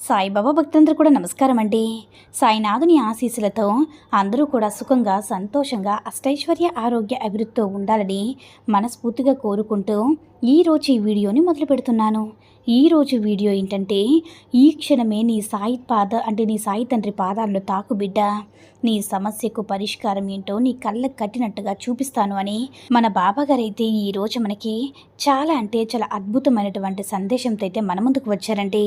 సాయిబాబా భక్తులందరూ కూడా నమస్కారం అండి సాయినాథుని ఆశీస్సులతో అందరూ కూడా సుఖంగా సంతోషంగా అష్టైశ్వర్య ఆరోగ్య అభివృద్ధితో ఉండాలని మనస్ఫూర్తిగా కోరుకుంటూ ఈరోజు ఈ వీడియోని మొదలు పెడుతున్నాను. ఈరోజు వీడియో ఏంటంటే ఈ క్షణమే నీ సాయి పాద అంటే నీ సాయి తండ్రి పాదాలను తాకు బిడ్డ. నీ సమస్యకు పరిష్కారం ఏంటో నీ కళ్ళకు కట్టినట్టుగా చూపిస్తాను అని మన బాబాగారు అయితే ఈరోజు మనకి చాలా అంటే చాలా అద్భుతమైనటువంటి సందేశంతో అయితే మన ముందుకు వచ్చారండి.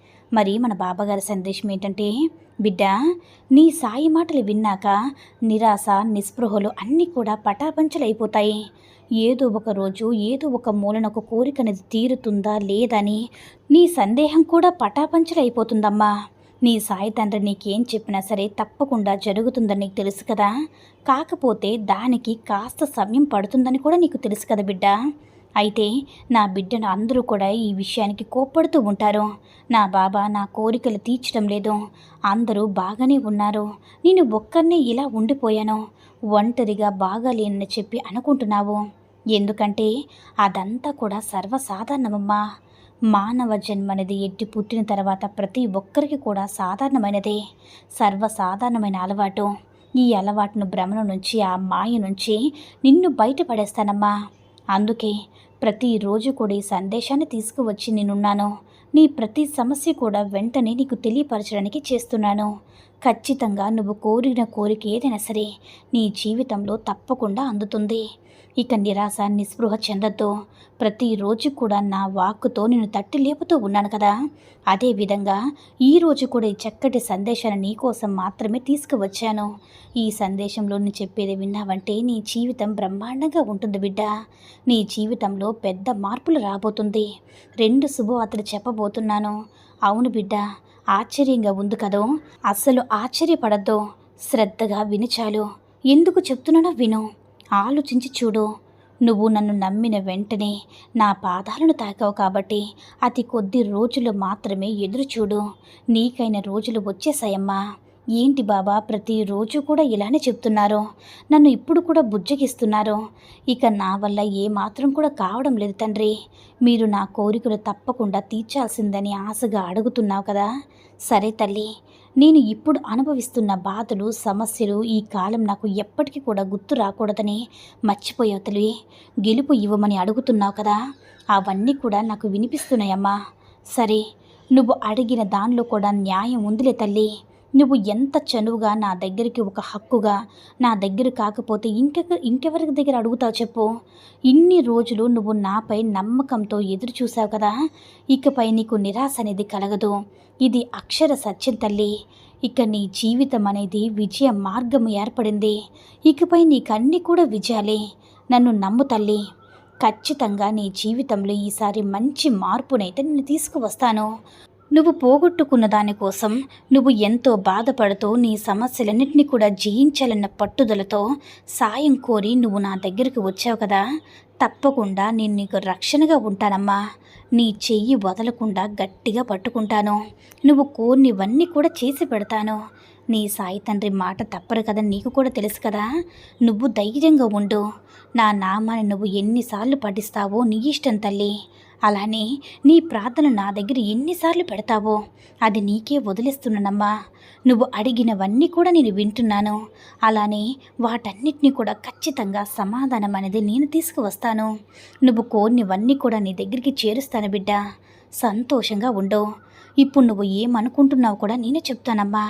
మరి మన బాబాగారి సందేశం ఏంటంటే బిడ్డ నీ సాయి మాటలు విన్నాక నిరాశ నిస్పృహలు అన్నీ కూడా పటాపంచలైపోతాయి. ఏదో ఒక రోజు ఏదో ఒక మూలన ఒక కోరిక అనేది తీరుతుందా లేదని నీ సందేహం కూడా పటాపంచలైపోతుందమ్మా. నీ సాయి తండ్రి నీకేం చెప్పినా సరే తప్పకుండా జరుగుతుందని నీకు తెలుసు కదా. కాకపోతే దానికి కాస్త సమయం పడుతుందని కూడా నీకు తెలుసు కదా బిడ్డ. అయితే నా బిడ్డను అందరూ కూడా ఈ విషయానికి కోప్పడుతూ ఉంటారు. నా బాబా నా కోరికలు తీర్చడం లేదు. అందరూ బాగానే ఉన్నారు. నేను ఒక్కరినే ఇలా ఉండిపోయాను. ఒంటరిగా బాగాలేనని చెప్పి అనుకుంటున్నావు. ఎందుకంటే అదంతా కూడా సర్వసాధారణమమ్మా. మానవ జన్మనేది ఎట్టి పుట్టిన తర్వాత ప్రతి ఒక్కరికి కూడా సాధారణమైనదే. సర్వసాధారణమైన అలవాటు. ఈ అలవాటును భ్రమణ నుంచి ఆ మాయ నుంచి నిన్ను బయటపడేస్తానమ్మా. అందుకే ప్రతిరోజు కూడా ఈ సందేశాన్ని తీసుకువచ్చి నేనున్నాను. నీ ప్రతి సమస్య కూడా వెంటనే నీకు తెలియపరచడానికి చేస్తున్నాను. ఖచ్చితంగా నువ్వు కోరిన కోరిక ఏదైనా సరే నీ జీవితంలో తప్పకుండా అందుతుంది. ఇక నిరాశ నిస్పృహ చెందద్దు. ప్రతిరోజు కూడా నా వాక్కుతో నేను తట్టి లేపుతూ ఉన్నాను కదా. అదేవిధంగా ఈరోజు కూడా ఈ చక్కటి సందేశాన్ని నీకోసం మాత్రమే తీసుకువచ్చాను. ఈ సందేశంలో నేను చెప్పేది విన్నావంటే నీ జీవితం బ్రహ్మాండంగా ఉంటుంది బిడ్డ. నీ జీవితంలో పెద్ద మార్పులు రాబోతుంది. రెండు శుభవార్తలు చెప్పబోతున్నాను. అవును బిడ్డ ఆశ్చర్యంగా ఉంది కదో? అస్సలు ఆశ్చర్యపడద్దు. శ్రద్ధగా విని చాలు. ఎందుకు చెప్తున్నానో విను. ఆలోచించి చూడు. నువ్వు నన్ను నమ్మిన వెంటనే నా పాదాలను తాకావు కాబట్టి అతి కొద్ది రోజులు మాత్రమే ఎదురు చూడు. నీకైన రోజులు వచ్చేసాయమ్మా ఏంటి బాబా ప్రతిరోజు కూడా ఇలానే చెప్తున్నారు? నన్ను ఇప్పుడు కూడా బుజ్జగిస్తున్నారు. ఇక నా వల్ల ఏ మాత్రం కూడా కావడం లేదు తండ్రి. మీరు నా కోరికలు తప్పకుండా తీర్చాల్సిందని ఆశగా అడుగుతున్నావు కదా? సరే తల్లి నేను ఇప్పుడు అనుభవిస్తున్న బాధలు సమస్యలు ఈ కాలం నాకు ఎప్పటికీ కూడా గుర్తు రాకూడదని మర్చిపోయావు తల్లి. గెలుపు ఇవ్వమని అడుగుతున్నావు కదా? అవన్నీ కూడా నాకు వినిపిస్తున్నాయమ్మా. సరే నువ్వు అడిగిన దానిలో కూడా న్యాయం ఉందిలే తల్లి. నువ్వు ఎంత చనువుగా నా దగ్గరికి ఒక హక్కుగా నా దగ్గర కాకపోతే ఇంకెక ఇంకెవరి దగ్గర అడుగుతావు చెప్పు? ఇన్ని రోజులు నువ్వు నాపై నమ్మకంతో ఎదురు చూసావు కదా ఇకపై నీకు నిరాశ అనేది కలగదు. ఇది అక్షర సత్యం తల్లి. ఇక నీ జీవితం అనేది విజయ మార్గం ఏర్పడింది. ఇకపై నీకన్నీ కూడా విజయాలే. నన్ను నమ్ము తల్లి. ఖచ్చితంగా నీ జీవితంలో ఈసారి మంచి మార్పునైతే నేను తీసుకువస్తాను. నువ్వు పోగొట్టుకున్న దానికోసం నువ్వు ఎంతో బాధపడుతూ నీ సమస్యలన్నింటినీ కూడా జయించాలన్న పట్టుదలతో సాయం కోరి నువ్వు నా దగ్గరికి వచ్చావు కదా. తప్పకుండా నేను నీకు రక్షణగా ఉంటానమ్మా. నీ చెయ్యి వదలకుండా గట్టిగా పట్టుకుంటాను. నువ్వు కోరినివన్నీ కూడా చేసి పెడతాను. నీ సాయి తండ్రి మాట తప్పరు కదా నీకు కూడా తెలుసు కదా. నువ్వు ధైర్యంగా ఉండు. నా నామాన్ని నువ్వు ఎన్నిసార్లు పఠిస్తావో నీ ఇష్టం తల్లి. అలానే నీ ప్రార్థన నా దగ్గర ఎన్నిసార్లు పెడతావో అది నీకే వదిలేస్తున్నానమ్మా. నువ్వు అడిగినవన్నీ కూడా నేను వింటున్నాను. అలానే వాటన్నిటినీ కూడా ఖచ్చితంగా సమాధానం అనేది నేను తీసుకువస్తాను. నువ్వు కోరినవన్నీ కూడా నీ దగ్గరికి చేరుస్తాను బిడ్డ. సంతోషంగా ఉండు. ఇప్పుడు నువ్వు ఏమనుకుంటున్నావు కూడా నేనే చెప్తానమ్మా.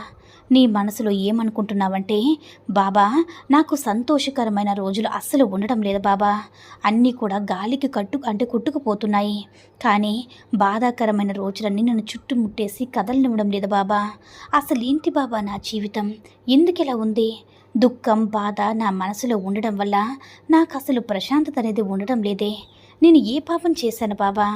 నీ మనసులో ఏమనుకుంటున్నావంటే బాబా నాకు సంతోషకరమైన రోజులు అస్సలు ఉండడం లేదు బాబా. అన్నీ కూడా గాలికి కట్టు అంటే కొట్టుకుపోతున్నాయి. కానీ బాధాకరమైన రోజులన్నీ నన్ను చుట్టుముట్టేసి కదలనివ్వడం లేదు బాబా. అసలు ఏంటి బాబా నా జీవితం? ఎందుకిలా ఉంది? దుఃఖం బాధ నా మనసులో ఉండడం వల్ల నాకు అసలు ప్రశాంతత అనేది ఉండడం లేదే. నేను ఏ పాపం చేశాను బాబా?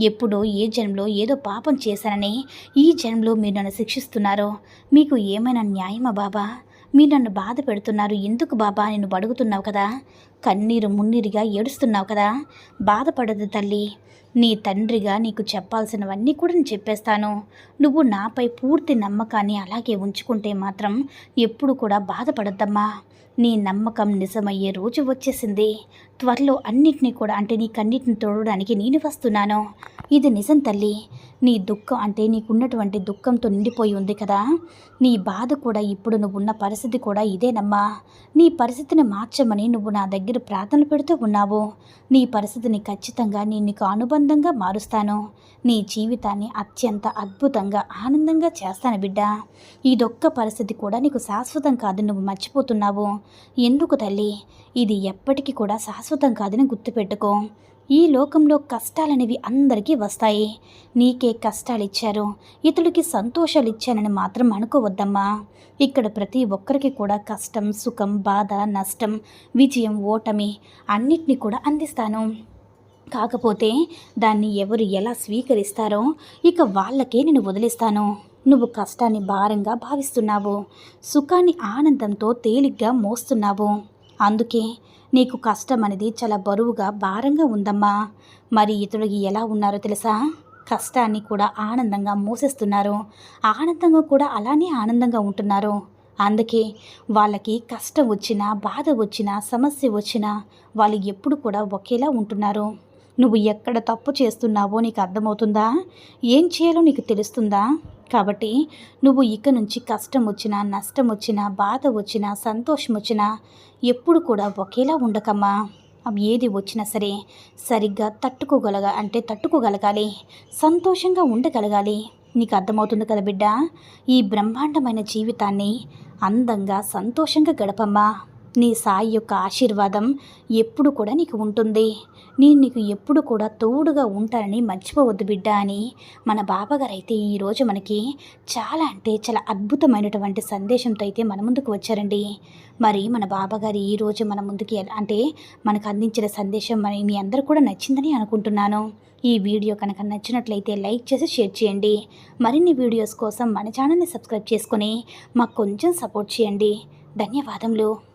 ఎప్పుడో ఏ జన్మలో ఏదో పాపం చేశానని ఈ జన్మలో మీరు నన్ను శిక్షిస్తున్నారు? మీకు ఏమైనా న్యాయమా బాబా? మీరు నన్ను బాధ పెడుతున్నారు ఎందుకు బాబా? నేను అడుగుతున్నావు కదా? కన్నీరు మున్నీరుగా ఏడుస్తున్నావు కదా? బాధపడదు తల్లి. నీ తండ్రిగా నీకు చెప్పాల్సినవన్నీ కూడా నేను చెప్పేస్తాను. నువ్వు నాపై పూర్తి నమ్మకాన్ని అలాగే ఉంచుకుంటే మాత్రం ఎప్పుడు కూడా బాధపడద్దమ్మా. నీ నమ్మకం నిజమయ్యే రోజు వచ్చేసింది. త్వరలో అన్నిటినీ కూడా అంటే నీ కన్నిటిని తోడడానికి నేను వస్తున్నాను. ఇది నిజం తల్లి. నీ దుఃఖం అంటే నీకున్నటువంటి దుఃఖంతో నిండిపోయి ఉంది కదా. నీ బాధ కూడా ఇప్పుడు నువ్వు ఉన్న పరిస్థితి కూడా ఇదేనమ్మా. నీ పరిస్థితిని మార్చమని నువ్వు నా దగ్గర ప్రార్థన పెడుతూ ఉన్నావు. నీ పరిస్థితిని ఖచ్చితంగా నేను నీకు అనుబంధంగా మారుస్తాను. నీ జీవితాన్ని అత్యంత అద్భుతంగా ఆనందంగా చేస్తాను బిడ్డ. ఇదొక్క పరిస్థితి కూడా నీకు శాశ్వతం కాదు నువ్వు మర్చిపోతున్నావు. ఎందుకు తల్లి? ఇది ఎప్పటికీ కూడా శాశ్వతం కాదని గుర్తుపెట్టుకో. ఈ లోకంలో కష్టాలనేవి అందరికీ వస్తాయి. నీకే కష్టాలు ఇచ్చారు ఇతడికి సంతోషాలు ఇచ్చానని మాత్రం అనుకోవద్దమ్మా. ఇక్కడ ప్రతి ఒక్కరికి కూడా కష్టం సుఖం బాధ నష్టం విజయం ఓటమి అన్నిటినీ కూడా అందిస్తాను. కాకపోతే దాన్ని ఎవరు ఎలా స్వీకరిస్తారో ఇక వాళ్ళకే నేను వదిలేస్తాను. నువ్వు కష్టాన్ని భారంగా భావిస్తున్నావు. సుఖాన్ని ఆనందంతో తేలిగ్గా మోస్తున్నావు. అందుకే నీకు కష్టం అనేది చాలా బరువుగా భారంగా ఉందమ్మా. మరి ఇతరులకి ఎలా ఉన్నారో తెలుసా? కష్టాన్ని కూడా ఆనందంగా మోసేస్తున్నారు. ఆనందంగా కూడా అలానే ఆనందంగా ఉంటున్నారు. అందుకే వాళ్ళకి కష్టం వచ్చినా బాధ వచ్చినా సమస్య వచ్చినా వాళ్ళు ఎప్పుడు కూడా ఒకేలా ఉంటున్నారు. నువ్వు ఎక్కడ తప్పు చేస్తున్నావో నీకు అర్థమవుతుందా? ఏం చేయాలో నీకు తెలుస్తుందా? కాబట్టి నువ్వు ఇక నుంచి కష్టం వచ్చినా నష్టం వచ్చినా బాధ వచ్చినా సంతోషం వచ్చినా ఎప్పుడు కూడా ఒకేలా ఉండకమ్మా. అవి ఏది వచ్చినా సరే సరిగ్గా తట్టుకోగలగా అంటే తట్టుకోగలగాలి. సంతోషంగా ఉండగలగాలి. నీకు అర్థమవుతుంది కదా బిడ్డ? ఈ బ్రహ్మాండమైన జీవితాన్ని అందంగా సంతోషంగా గడపమ్మా. నీ సాయి యొక్క ఆశీర్వాదం ఎప్పుడు కూడా నీకు ఉంటుంది. నేను నీకు ఎప్పుడు కూడా తోడుగా ఉంటానని మర్చిపోవద్దు బిడ్డ అని మన బాబాగారు అయితే ఈరోజు మనకి చాలా అంటే చాలా అద్భుతమైనటువంటి సందేశంతో అయితే మన ముందుకు వచ్చారండి. మరి మన బాబాగారు ఈరోజు మన ముందుకి ఎలా- అంటే మనకు అందించిన సందేశం మరి మీ అందరు కూడా నచ్చిందని అనుకుంటున్నాను. ఈ వీడియో కనుక నచ్చినట్లయితే లైక్ చేసి షేర్ చేయండి. మరిన్ని వీడియోస్ కోసం మన ఛానల్ని సబ్స్క్రైబ్ చేసుకొని మాకు కొంచెం సపోర్ట్ చేయండి. ధన్యవాదములు.